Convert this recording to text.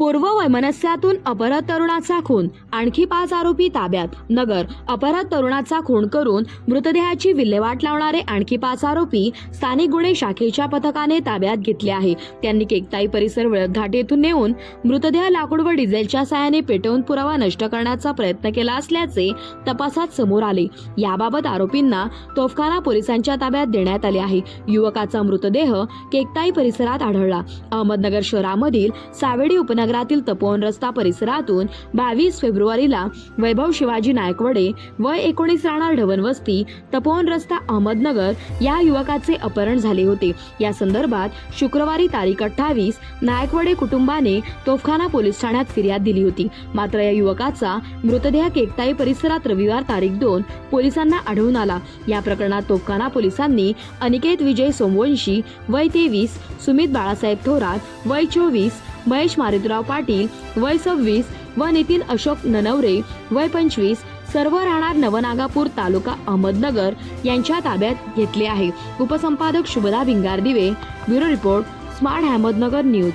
पूर्व वैमनस्यातून अपहृत तरुणाचा खून आणखी पाच आरोपी ताब्यात. नगर अपहृत तरुणाचा खून करून मृतदेहाची विल्हेवाट लावणारे आणखी पाच आरोपी स्थानिक गुन्हे शाखेच्या पथकाने ताब्यात घेतले आहे. त्यांनी केकताई परिसर वळत येथून नेऊन मृतदेह लाकूड व डिझेलच्या साहाय्याने पेटवून पुरावा नष्ट करण्याचा प्रयत्न केला असल्याचे तपासात समोर आले. याबाबत आरोपींना तोफखाना पोलिसांच्या ताब्यात देण्यात आले आहे. युवकाचा मृतदेह केकताई परिसरात आढळला. अहमदनगर शहरामधील सावेडी उपनगरातील तपोवन रस्ता परिसरातून बावीस फेब्रुवारीला वैभव शिवाजी नायकवडे वय एकोणीस राहणार ढवण वस्ती तपोवन रस्ता अहमदनगर या युवकाचे अपहरण झाले होते. या संदर्भात शुक्रवारी तारीख अठ्ठावीस नायकवडे कुटुंबाने तोफखाना पोलीस ठाण्यात फिर्याद दिली होती. मात्र या युवकाचा मृतदेह केकताई परिसरात रविवार तारीख दोन पोलिसांना आढळून आला. या प्रकरणात तोफखाना पोलिसांनी अनिकेत विजय सोमवंशी वय तेवीस सुमित बाळासाहेब थोरात वय चोवीस महेश मारुतराव पाटील वय सव्वीस व नितीन अशोक ननवरे वय पंचवीस सर्व राहणार नवनागापूर तालुका अहमदनगर यांच्या ताब्यात घेतले आहे. उपसंपादक Shubhada Bhingardive bureau report smart Ahmednagar news.